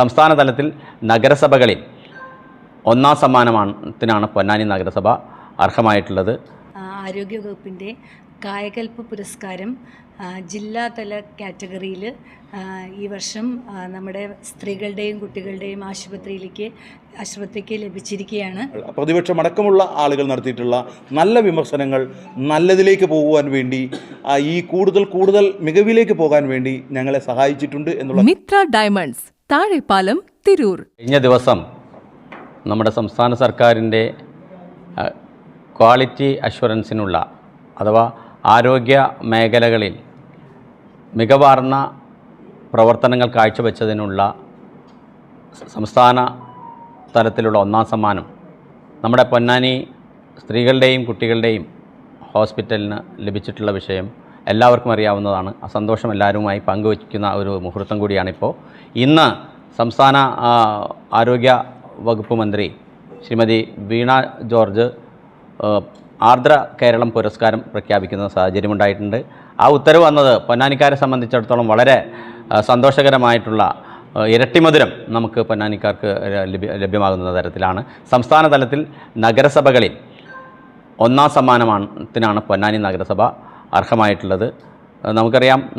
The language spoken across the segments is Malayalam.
സംസ്ഥാന തലത്തിൽ നഗരസഭകളിൽ ഒന്നാം സമ്മാനമാണത്തിനാണ് പൊന്നാനി നഗരസഭ അർഹമായിട്ടുള്ളത്. ആരോഗ്യ ആരോഗ്യവകുപ്പിന്റെ കായകൽപ്പ് പുരസ്കാരം ജില്ലാതല കാറ്റഗറിയിൽ ഈ വർഷം നമ്മുടെ സ്ത്രീകളുടെയും കുട്ടികളുടെയും ആശുപത്രിയിലേക്ക് ആശുപത്രിക്ക് ലഭിച്ചിരിക്കുകയാണ്. പ്രതിപക്ഷം അടക്കമുള്ള ആളുകൾ നടത്തിയിട്ടുള്ള നല്ല വിമർശനങ്ങൾ നല്ലതിലേക്ക് പോകുവാൻ വേണ്ടി ഈ കൂടുതൽ കൂടുതൽ മികവിലേക്ക് പോകാൻ വേണ്ടി ഞങ്ങളെ സഹായിച്ചിട്ടുണ്ട് എന്നുള്ള മിത്ര ഡയമണ്ട്സ് താഴെപ്പാലം തിരൂർ. കഴിഞ്ഞ ദിവസം നമ്മുടെ സംസ്ഥാന സർക്കാരിന്റെ ക്വാളിറ്റി അഷ്വറൻസിനുള്ള അഥവാ ആരോഗ്യ മേഖലകളിൽ മികവാർന്ന പ്രവർത്തനങ്ങൾ കാഴ്ചവെച്ചതിനുള്ള സംസ്ഥാന തലത്തിലുള്ള ഒന്നാം സമ്മാനം നമ്മുടെ പൊന്നാനി സ്ത്രീകളുടെയും കുട്ടികളുടെയും ഹോസ്പിറ്റലിന് ലഭിച്ചിട്ടുള്ള വിഷയം എല്ലാവർക്കും അറിയാവുന്നതാണ്. ആ സന്തോഷം എല്ലാവരുമായി പങ്കുവയ്ക്കുന്ന ഒരു മുഹൂർത്തം കൂടിയാണിപ്പോൾ. ഇന്ന് സംസ്ഥാന ആരോഗ്യ വകുപ്പ് മന്ത്രി ശ്രീമതി വീണ ജോർജ് ആർദ്ര കേരളം പുരസ്കാരം പ്രഖ്യാപിക്കുന്ന സാഹചര്യമുണ്ടായിട്ടുണ്ട് ആ ഉത്തരവ് വന്നത് പൊന്നാനിക്കാരെ സംബന്ധിച്ചിടത്തോളം വളരെ സന്തോഷകരമായിട്ടുള്ള ഇരട്ടിമധുരം നമുക്ക് പൊന്നാനിക്കാർക്ക് ലഭ്യമാകുന്ന തരത്തിലാണ്. സംസ്ഥാന തലത്തിൽ നഗരസഭകളിൽ ഒന്നാം സമ്മാനമാനത്തിനാണ് പൊന്നാനി നഗരസഭ അർഹമായിട്ടുള്ളത്. നമുക്കറിയാം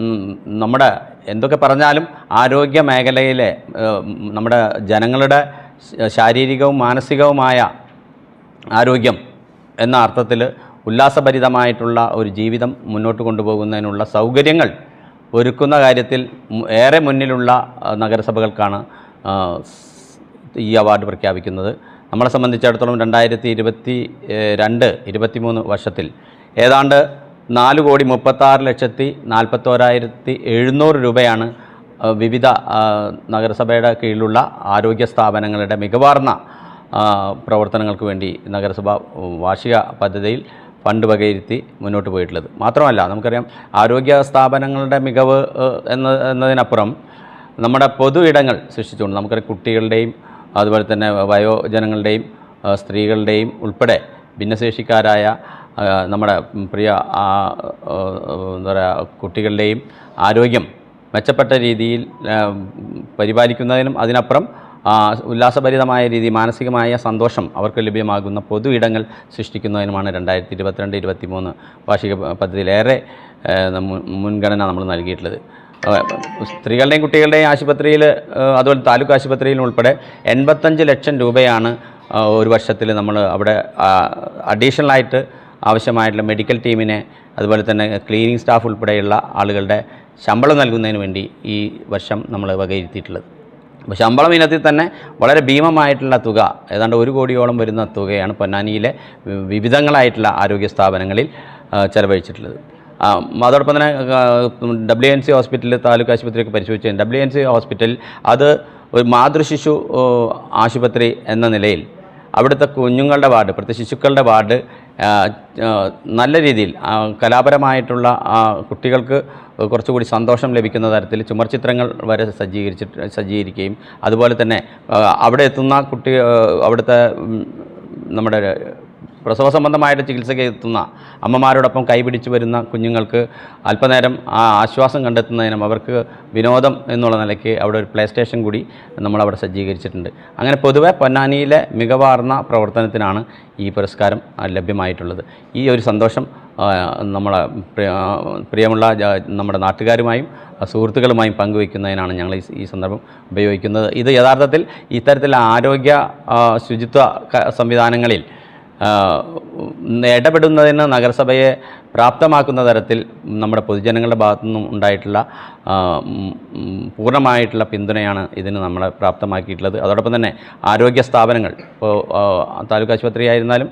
നമ്മുടെ എന്തൊക്കെ പറഞ്ഞാലും ആരോഗ്യ മേഖലയിലെ നമ്മുടെ ജനങ്ങളുടെ ശാരീരികവും മാനസികവുമായ ആരോഗ്യം എന്ന അർത്ഥത്തിൽ ഉല്ലാസഭരിതമായിട്ടുള്ള ഒരു ജീവിതം മുന്നോട്ട് കൊണ്ടുപോകുന്നതിനുള്ള സൗകര്യങ്ങൾ ഒരുക്കുന്ന കാര്യത്തിൽ ഏറെ മുന്നിലുള്ള നഗരസഭകൾക്കാണ് ഈ അവാർഡ് പ്രഖ്യാപിക്കുന്നത്. നമ്മളെ സംബന്ധിച്ചിടത്തോളം രണ്ടായിരത്തി ഇരുപത്തി രണ്ട് ഇരുപത്തിമൂന്ന് വർഷത്തിൽ ഏതാണ്ട് നാല് കോടി മുപ്പത്താറ് ലക്ഷത്തി നാൽപ്പത്തോരായിരത്തി എഴുന്നൂറ് രൂപയാണ് വിവിധ നഗരസഭയുടെ കീഴിലുള്ള ആരോഗ്യ സ്ഥാപനങ്ങളുടെ മികവാർന്ന പ്രവർത്തനങ്ങൾക്ക് വേണ്ടി നഗരസഭ വാർഷിക പദ്ധതിയിൽ ഫണ്ട് വകയിരുത്തി മുന്നോട്ട് പോയിട്ടുള്ളത്. മാത്രമല്ല നമുക്കറിയാം ആരോഗ്യ സ്ഥാപനങ്ങളുടെ മികവ് എന്ന എന്നതിനപ്പുറം നമ്മുടെ പൊതു ഇടങ്ങൾ സൃഷ്ടിച്ചുകൊണ്ട് നമുക്കറിയാം കുട്ടികളുടെയും അതുപോലെ തന്നെ വയോജനങ്ങളുടെയും സ്ത്രീകളുടെയും ഉൾപ്പെടെ ഭിന്നശേഷിക്കാരായ നമ്മുടെ പ്രിയ എന്താ പറയുക കുട്ടികളുടെയും ആരോഗ്യം മെച്ചപ്പെട്ട രീതിയിൽ പരിപാലിക്കുന്നതിനും അതിനപ്പുറം ഉല്ലാസഭരിതമായ രീതി മാനസികമായ സന്തോഷം അവർക്ക് ലഭ്യമാകുന്ന പൊതു ഇടങ്ങൾ സൃഷ്ടിക്കുന്നതിനുമാണ് രണ്ടായിരത്തി ഇരുപത്തിരണ്ട് ഇരുപത്തി മൂന്ന് വാർഷിക പദ്ധതിയിലേറെ മുൻഗണന നമ്മൾ നൽകിയിട്ടുള്ളത്. സ്ത്രീകളുടെയും കുട്ടികളുടെയും ആശുപത്രിയിൽ അതുപോലെ താലൂക്ക് ആശുപത്രിയിലും ഉൾപ്പെടെ എൺപത്തഞ്ച് ലക്ഷം രൂപയാണ് ഒരു വർഷത്തിൽ നമ്മൾ അവിടെ അഡീഷണലായിട്ട് ആവശ്യമായിട്ടുള്ള മെഡിക്കൽ ടീമിനെ അതുപോലെ തന്നെ ക്ലീനിങ് സ്റ്റാഫ് ഉൾപ്പെടെയുള്ള ആളുകളുടെ ശമ്പളം നൽകുന്നതിന് വേണ്ടി ഈ വർഷം നമ്മൾ വകയിരുത്തിയിട്ടുള്ളത്. അപ്പോൾ ശമ്പളം ഇനത്തിൽ തന്നെ വളരെ ഭീമമായിട്ടുള്ള തുക ഏതാണ്ട് ഒരു കോടിയോളം വരുന്ന തുകയാണ് പൊന്നാനിയിലെ വിവിധങ്ങളായിട്ടുള്ള ആരോഗ്യ സ്ഥാപനങ്ങളിൽ ചെലവഴിച്ചിട്ടുള്ളത്. അതോടൊപ്പം തന്നെ ഡബ്ല്യു എൻ സി ഹോസ്പിറ്റലിൽ താലൂക്ക് ആശുപത്രിയൊക്കെ പരിശോധിച്ചു ഡബ്ല്യു എൻ സി ഹോസ്പിറ്റൽ അത് ഒരു മാതൃശിശു ആശുപത്രി എന്ന നിലയിൽ അവിടുത്തെ കുഞ്ഞുങ്ങളുടെ വാർഡ് പ്രത്യേകിച്ച് ശിശുക്കളുടെ വാർഡ് നല്ല രീതിയിൽ കലാപരമായിട്ടുള്ള കുട്ടികൾക്ക് കുറച്ചുകൂടി സന്തോഷം ലഭിക്കുന്ന തരത്തിൽ ചുമർചിത്രങ്ങൾ വരെ സജ്ജീകരിച്ചിട്ട് സജ്ജീകരിക്കുകയും അതുപോലെ തന്നെ അവിടെ എത്തുന്ന കുട്ടി അവിടുത്തെ നമ്മുടെ പ്രസവ സംബന്ധമായിട്ട് ചികിത്സയ്ക്ക് എത്തുന്ന അമ്മമാരോടൊപ്പം കൈപിടിച്ചു വരുന്ന കുഞ്ഞുങ്ങൾക്ക് അല്പനേരം ആശ്വാസം കണ്ടെത്തുന്നതിനും അവർക്ക് വിനോദം എന്നുള്ള നിലയ്ക്ക് അവിടെ ഒരു പ്ലേ സ്റ്റേഷൻ കൂടി നമ്മളവിടെ സജ്ജീകരിച്ചിട്ടുണ്ട്. അങ്ങനെ പൊതുവെ പൊന്നാനിയിലെ മികവാർന്ന പ്രവർത്തനത്തിനാണ് ഈ പുരസ്കാരം ലഭ്യമായിട്ടുള്ളത്. ഈ ഒരു സന്തോഷം നമ്മളെ പ്രിയമുള്ള നമ്മുടെ നാട്ടുകാരുമായും സുഹൃത്തുക്കളുമായും പങ്കുവയ്ക്കുന്നതിനാണ് ഞങ്ങൾ ഈ- സന്ദർഭം ഉപയോഗിക്കുന്നത്. ഇത് യഥാർത്ഥത്തിൽ ഇത്തരത്തിലുള്ള ആരോഗ്യ ശുചിത്വ സംവിധാനങ്ങളിൽ ഇടപെടുന്നതിന് നഗരസഭയെ പ്രാപ്തമാക്കുന്ന തരത്തിൽ നമ്മുടെ പൊതുജനങ്ങളുടെ ഭാഗത്തു നിന്നും ഉണ്ടായിട്ടുള്ള പൂർണമായിട്ടുള്ള പിന്തുണയാണ് ഇതിന് നമ്മളെ പ്രാപ്തമാക്കിയിട്ടുള്ളത്. അതോടൊപ്പം തന്നെ ആരോഗ്യ സ്ഥാപനങ്ങൾ ഇപ്പോൾ താലൂക്ക് ആശുപത്രി ആയിരുന്നാലും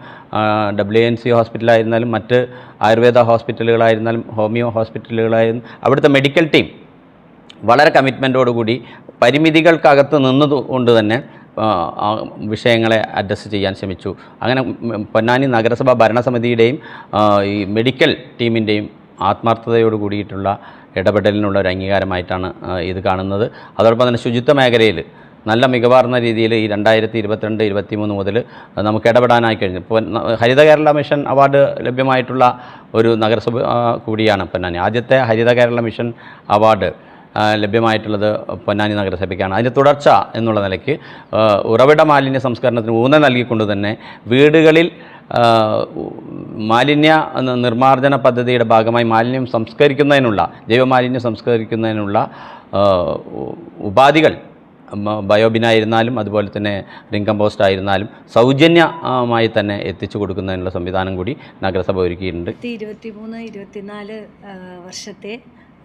ഡബ്ല്യു എൻ സി ഹോസ്പിറ്റലായിരുന്നാലും മറ്റ് ആയുർവേദ ഹോസ്പിറ്റലുകളായിരുന്നാലും ഹോമിയോ ഹോസ്പിറ്റലുകളായിരുന്നു അവിടുത്തെ മെഡിക്കൽ ടീം വളരെ കമ്മിറ്റ്മെന്റോടുകൂടി പരിമിതികൾക്കകത്ത് നിന്നതുകൊണ്ട് തന്നെ വിഷയങ്ങളെ അഡ്രസ്സ് ചെയ്യാൻ ശ്രമിച്ചു. അങ്ങനെ പൊന്നാനി നഗരസഭ ഭരണസമിതിയുടെയും ഈ മെഡിക്കൽ ടീമിന്റെയും ആത്മാർത്ഥതയോട് കൂടിയിട്ടുള്ള ഇടപെടലിനുള്ള ഒരു അംഗീകാരമായിട്ടാണ് ഇത് കാണുന്നത്. അതോടൊപ്പം തന്നെ ശുചിത്വ മേഖലയിൽ നല്ല മികവാർന്ന രീതിയിൽ ഈ രണ്ടായിരത്തി ഇരുപത്തിരണ്ട് ഇരുപത്തിമൂന്ന് മുതൽ നമുക്ക് ഇടപെടാനായി കഴിഞ്ഞു. ഇപ്പോൾ ഹരിത കേരള മിഷൻ അവാർഡ് ലഭ്യമായിട്ടുള്ള ഒരു നഗരസഭ കൂടിയാണ് പൊന്നാനി. ആദ്യത്തെ ഹരിത കേരള മിഷൻ അവാർഡ് ലഭ്യമായിട്ടുള്ളത് പൊന്നാനി നഗരസഭയ്ക്കാണ്. അതിന്റെ തുടർച്ച എന്നുള്ള നിലയ്ക്ക് ഉറവിട മാലിന്യ സംസ്കരണത്തിന് ഊന്നൽ നൽകിക്കൊണ്ട് തന്നെ വീടുകളിൽ മാലിന്യ നിർമ്മാർജന പദ്ധതിയുടെ ഭാഗമായി മാലിന്യം സംസ്കരിക്കുന്നതിനുള്ള ജൈവമാലിന്യം സംസ്കരിക്കുന്നതിനുള്ള ഉപാധികൾ ബയോബിനായിരുന്നാലും അതുപോലെ തന്നെ റിംഗ് കമ്പോസ്റ്റ് ആയിരുന്നാലും സൗജന്യമായി തന്നെ എത്തിച്ചു കൊടുക്കുന്നതിനുള്ള സംവിധാനം കൂടി നഗരസഭ ഒരുക്കിയിട്ടുണ്ട്. ഇരുപത്തി മൂന്ന് ഇരുപത്തിനാല് വർഷത്തെ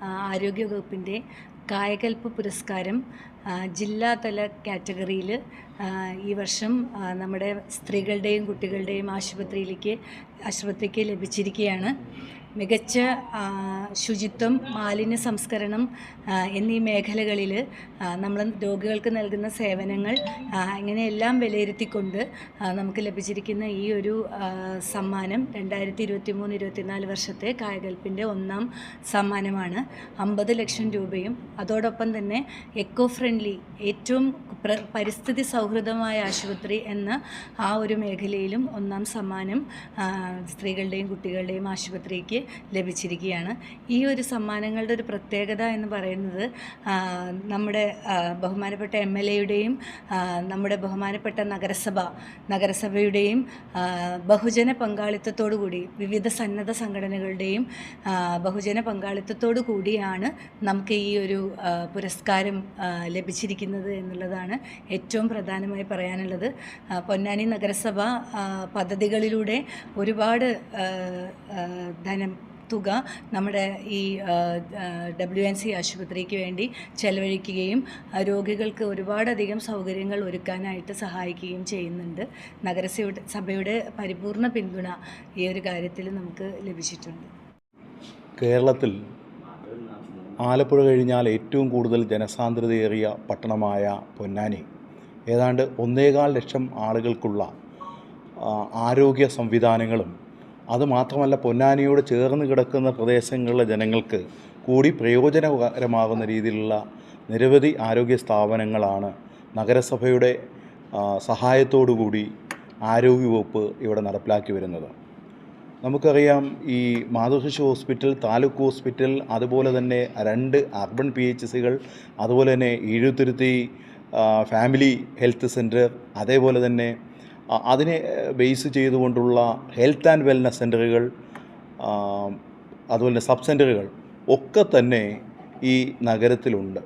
ആരോഗ്യവകുപ്പിന്റെ കായകൽപ്പ് പുരസ്കാരം ജില്ലാതല കാറ്റഗറിയിൽ ഈ വർഷം നമ്മുടെ സ്ത്രീകളുടെയും കുട്ടികളുടെയും ആശുപത്രിയിലേക്ക് ആശുപത്രിക്ക് ലഭിച്ചിരിക്കുകയാണ്. മികച്ച ശുചിത്വം മാലിന്യ സംസ്കരണം എന്നീ മേഖലകളിൽ നമ്മൾ രോഗികൾക്ക് നൽകുന്ന സേവനങ്ങൾ ഇങ്ങനെയെല്ലാം വിലയിരുത്തിക്കൊണ്ട് നമുക്ക് ലഭിച്ചിരിക്കുന്ന ഈ ഒരു സമ്മാനം രണ്ടായിരത്തി ഇരുപത്തി മൂന്ന് ഇരുപത്തിനാല് വർഷത്തെ കായകൽപ്പിന്റെ ഒന്നാം സമ്മാനമാണ്. അമ്പത് ലക്ഷം രൂപയും അതോടൊപ്പം തന്നെ എക്കോ ഫ്രണ്ട്ലി ഏറ്റവും പ്ര പരിസ്ഥിതി സൗഹൃദമായ ആശുപത്രി എന്ന ആ ഒരു മേഖലയിലും ഒന്നാം സമ്മാനം സ്ത്രീകളുടെയും കുട്ടികളുടെയും ആശുപത്രിക്ക് ലഭിച്ചിരിക്കുകയാണ്. ഈ ഒരു സമ്മാനങ്ങളുടെ ഒരു പ്രത്യേകത എന്ന് പറയുന്നത് നമ്മുടെ ബഹുമാനപ്പെട്ട എം എൽ എയുടെയും നമ്മുടെ ബഹുമാനപ്പെട്ട നഗരസഭ നഗരസഭയുടെയും ബഹുജന പങ്കാളിത്തത്തോടു കൂടി വിവിധ സന്നദ്ധ സംഘടനകളുടെയും ബഹുജന പങ്കാളിത്തത്തോടു കൂടിയാണ് നമുക്ക് ഈ ഒരു പുരസ്കാരം ലഭിച്ചിരിക്കുന്നത് എന്നുള്ളതാണ് ഏറ്റവും പ്രധാനമായി പറയാനുള്ളത്. പൊന്നാനി നഗരസഭ പദ്ധതികളിലൂടെ ഒരുപാട് ധനം തുക നമ്മുടെ ഈ ഡബ്ല്യു എൻ സി ആശുപത്രിക്ക് വേണ്ടി ചെലവഴിക്കുകയും രോഗികൾക്ക് ഒരുപാടധികം സൗകര്യങ്ങൾ ഒരുക്കാനായിട്ട് സഹായിക്കുകയും ചെയ്യുന്നുണ്ട്. നഗരസഭയുടെ സഭയുടെ പരിപൂർണ പിന്തുണ ഈ ഒരു കാര്യത്തിൽ നമുക്ക് ലഭിച്ചിട്ടുണ്ട്. കേരളത്തിൽ ആലപ്പുഴ കഴിഞ്ഞാൽ ഏറ്റവും കൂടുതൽ ജനസാന്ദ്രതയേറിയ പട്ടണമായ പൊന്നാനി. ഏതാണ്ട് ഒന്നേകാൽ ലക്ഷം ആളുകൾക്കുള്ള ആരോഗ്യ സംവിധാനങ്ങളും അതുമാത്രമല്ല പൊന്നാനിയോട് ചേർന്ന് കിടക്കുന്ന പ്രദേശങ്ങളിലെ ജനങ്ങൾക്ക് കൂടി പ്രയോജനകരമാകുന്ന രീതിയിലുള്ള നിരവധി ആരോഗ്യ സ്ഥാപനങ്ങളാണ് നഗരസഭയുടെ സഹായത്തോടുകൂടി ആരോഗ്യവകുപ്പ് ഇവിടെ നടപ്പിലാക്കി വരുന്നത്. നമുക്കറിയാം ഈ മാതൃശിശു ഹോസ്പിറ്റൽ താലൂക്ക് ഹോസ്പിറ്റൽ അതുപോലെ തന്നെ രണ്ട് അർബൻ പി എച്ച് സികൾ അതുപോലെ തന്നെ ഈഴുത്തുരുത്തി ഫാമിലി ഹെൽത്ത് സെന്റർ അതേപോലെ തന്നെ അതിനെ ബേസ് ചെയ്തുകൊണ്ടുള്ള ഹെൽത്ത് ആൻഡ് വെൽനസ് സെന്ററുകൾ ആ, അതുപോലെ സബ് സെന്ററുകൾ ഒക്കെ തന്നെ ഈ നഗരത്തിലുണ്ട്.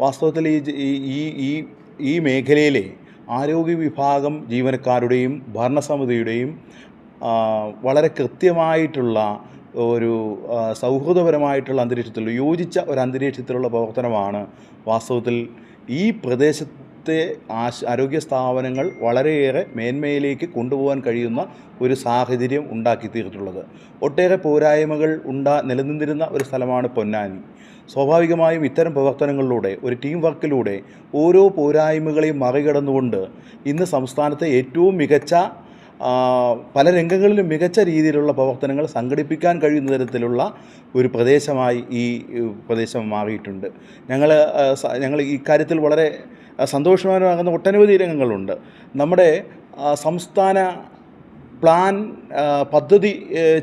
വാസ്തവത്തിൽ ഈ ഈ- ഈ ഈ മേഖലയിലെ ആരോഗ്യ വിഭാഗം ജീവനക്കാരുടെയും ഭരണസമിതിയുടെയും വളരെ കൃത്യമായിട്ടുള്ള ഒരു സൗഹൃദപരമായിട്ടുള്ള അന്തരീക്ഷത്തിൽ യോജിച്ച ഒരു അന്തരീക്ഷത്തിലുള്ള പ്രവർത്തനമാണ് വാസ്തവത്തിൽ ഈ പ്രദേശത്തെ ആശ ആരോഗ്യ സ്ഥാപനങ്ങൾ വളരെയേറെ മേന്മയിലേക്ക് കൊണ്ടുപോകാൻ കഴിയുന്ന ഒരു സാഹചര്യം ഉണ്ടാക്കി തീർത്തിട്ടുള്ളത്. ഒട്ടേറെ പോരായ്മകൾ ഉണ്ടാ നിലനിന്നിരുന്ന ഒരു സ്ഥലമാണ് പൊന്നാനി. സ്വാഭാവികമായും ഇത്തരം പ്രവർത്തനങ്ങളിലൂടെ ഒരു ടീം വർക്കിലൂടെ ഓരോ പോരായ്മകളെയും മറികടന്നുകൊണ്ട് ഇന്ന് സംസ്ഥാനത്തെ ഏറ്റവും മികച്ച പല രംഗങ്ങളിലും മികച്ച രീതിയിലുള്ള പ്രവർത്തനങ്ങൾ സംഘടിപ്പിക്കാൻ കഴിയുന്ന തരത്തിലുള്ള ഒരു പ്രദേശമായി ഈ പ്രദേശം മാറിയിട്ടുണ്ട്. ഞങ്ങൾ ഞങ്ങൾ ഇക്കാര്യത്തിൽ വളരെ സന്തോഷവാനാകുന്ന ഒട്ടനവധി രംഗങ്ങളുണ്ട്. നമ്മുടെ സംസ്ഥാന പ്ലാൻ പദ്ധതി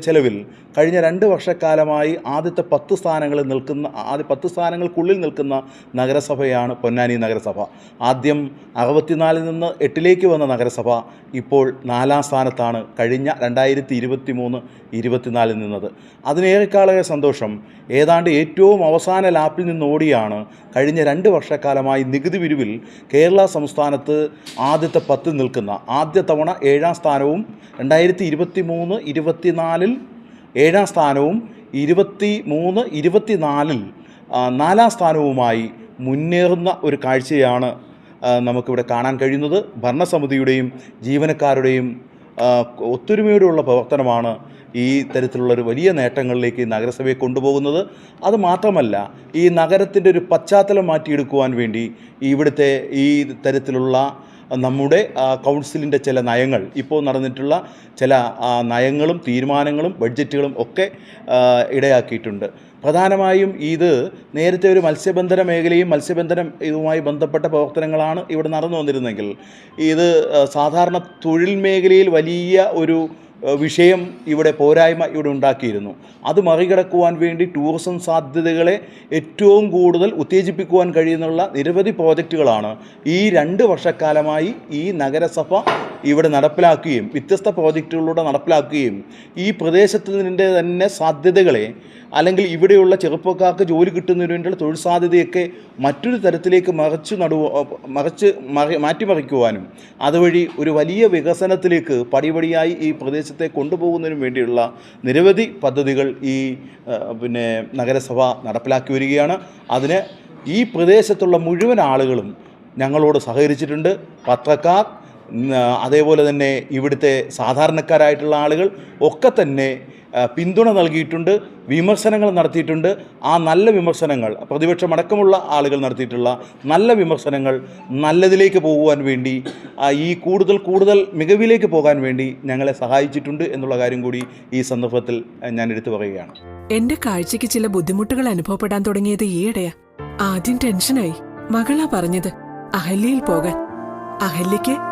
ചെലവിൽ കഴിഞ്ഞ രണ്ട് വർഷക്കാലമായി ആദ്യത്തെ പത്ത് സ്ഥാനങ്ങളിൽ നിൽക്കുന്ന ആദ്യ പത്ത് സ്ഥാനങ്ങൾക്കുള്ളിൽ നിൽക്കുന്ന നഗരസഭയാണ് പൊന്നാനി നഗരസഭ. ആദ്യം അറുപത്തിനാലിൽ നിന്ന് എട്ടിലേക്ക് വന്ന നഗരസഭ ഇപ്പോൾ നാലാം സ്ഥാനത്താണ് കഴിഞ്ഞ രണ്ടായിരത്തി ഇരുപത്തി മൂന്ന് ഇരുപത്തിനാലിൽ നിന്നത്. അതിനേറെക്കാളേറെ സന്തോഷം ഏതാണ്ട് ഏറ്റവും അവസാന ലാപ്പിൽ നിന്ന് ഓടിയാണ് കഴിഞ്ഞ രണ്ട് വർഷക്കാലമായി നികുതി പിരിവിൽ കേരള സംസ്ഥാനത്ത് ആദ്യത്തെ പത്ത് നിൽക്കുന്ന ആദ്യ തവണ ഏഴാം സ്ഥാനവും രണ്ടായിരത്തി ഇരുപത്തി മൂന്ന് ഇരുപത്തിനാലിൽ ഏഴാം സ്ഥാനവും ഇരുപത്തി മൂന്ന് ഇരുപത്തിനാലിൽ നാലാം സ്ഥാനവുമായി മുന്നേറുന്ന ഒരു കാഴ്ചയാണ് നമുക്കിവിടെ കാണാൻ കഴിയുന്നത്. ഭരണസമിതിയുടെയും ജീവനക്കാരുടെയും ഒത്തൊരുമയോടെയുള്ള പ്രവർത്തനമാണ് ഈ തരത്തിലുള്ള ഒരു വലിയ നേട്ടങ്ങളിലേക്ക് നഗരസഭയെ കൊണ്ടുപോകുന്നത്. അത് മാത്രമല്ല ഈ നഗരത്തിന്റെ ഒരു പശ്ചാത്തലം മാറ്റിയെടുക്കുവാൻ വേണ്ടി ഇവിടുത്തെ ഈ തരത്തിലുള്ള നമ്മുടെ കൗൺസിലിന്റെ ചില നയങ്ങൾ ഇപ്പോൾ നടന്നിട്ടുള്ള ചില നയങ്ങളും തീരുമാനങ്ങളും ബഡ്ജറ്റുകളും ഒക്കെ ഇടയാക്കിയിട്ടുണ്ട്. പ്രധാനമായും ഇത് നേരത്തെ ഒരു മത്സ്യബന്ധന മേഖലയും മത്സ്യബന്ധനം ഇതുമായി ബന്ധപ്പെട്ട പ്രവർത്തനങ്ങളാണ് ഇവിടെ നടന്നു വന്നിരുന്നെങ്കിൽ ഇത് സാധാരണ തൊഴിൽ മേഖലയിൽ വലിയ ഒരു വിഷയം ഇവിടെ പോരായ്മ ഇവിടെ ഉണ്ടാക്കിയിരുന്നു. അത് മറികടക്കുവാൻ വേണ്ടി ടൂറിസം സാധ്യതകളെ ഏറ്റവും കൂടുതൽ ഉത്തേജിപ്പിക്കുവാൻ കഴിയുന്നുള്ള നിരവധി പ്രോജക്റ്റുകളാണ് ഈ രണ്ട് വർഷക്കാലമായി ഈ നഗരസഭ ഇവിടെ നടപ്പിലാക്കുകയും വ്യത്യസ്ത പ്രോജക്റ്റുകളിലൂടെ നടപ്പിലാക്കുകയും ഈ പ്രദേശത്തിന്റെ തന്നെ സാധ്യതകളെ അല്ലെങ്കിൽ ഇവിടെയുള്ള ചെറുപ്പക്കാർക്ക് ജോലി കിട്ടുന്നതിന് വേണ്ടിയുള്ള തൊഴിൽ സാധ്യതയൊക്കെ മറ്റൊരു തരത്തിലേക്ക് മറിച്ച് നടുവ മറിച്ച് മറി മാറ്റിമറിക്കുവാനും അതുവഴി ഒരു വലിയ വികസനത്തിലേക്ക് പടിപടിയായി ഈ പ്രദേശത്തെ കൊണ്ടുപോകുന്നതിനും വേണ്ടിയുള്ള നിരവധി പദ്ധതികൾ ഈ പിന്നെ നഗരസഭ നടപ്പിലാക്കി വരികയാണ്. അതിന് ഈ പ്രദേശത്തുള്ള മുഴുവൻ ആളുകളും ഞങ്ങളോട് സഹകരിച്ചിട്ടുണ്ട്. പത്രക്കാർ അതേപോലെ തന്നെ ഇവിടുത്തെ സാധാരണക്കാരായിട്ടുള്ള ആളുകൾ ഒക്കെ തന്നെ പിന്തുണ നൽകിയിട്ടുണ്ട് വിമർശനങ്ങൾ നടത്തിയിട്ടുണ്ട്. ആ നല്ല വിമർശനങ്ങൾ പ്രതിപക്ഷമടക്കമുള്ള ആളുകൾ നടത്തിയിട്ടുള്ള നല്ല വിമർശനങ്ങൾ നല്ലതിലേക്ക് പോകുവാൻ വേണ്ടി ഈ കൂടുതൽ കൂടുതൽ മികവിലേക്ക് പോകാൻ വേണ്ടി ഞങ്ങളെ സഹായിച്ചിട്ടുണ്ട് എന്നുള്ള കാര്യം കൂടി ഈ സന്ദർഭത്തിൽ ഞാൻ എടുത്തു പറയുകയാണ്. എന്റെ കാഴ്ചയ്ക്ക് ചില ബുദ്ധിമുട്ടുകൾ അനുഭവപ്പെടാൻ തുടങ്ങിയത് ഈയിടെയാ. ആദ്യം ടെൻഷനായി. മകളാ പറഞ്ഞത് അഹല്യയിൽ പോകാൻ. അഹല്യയ്ക്ക്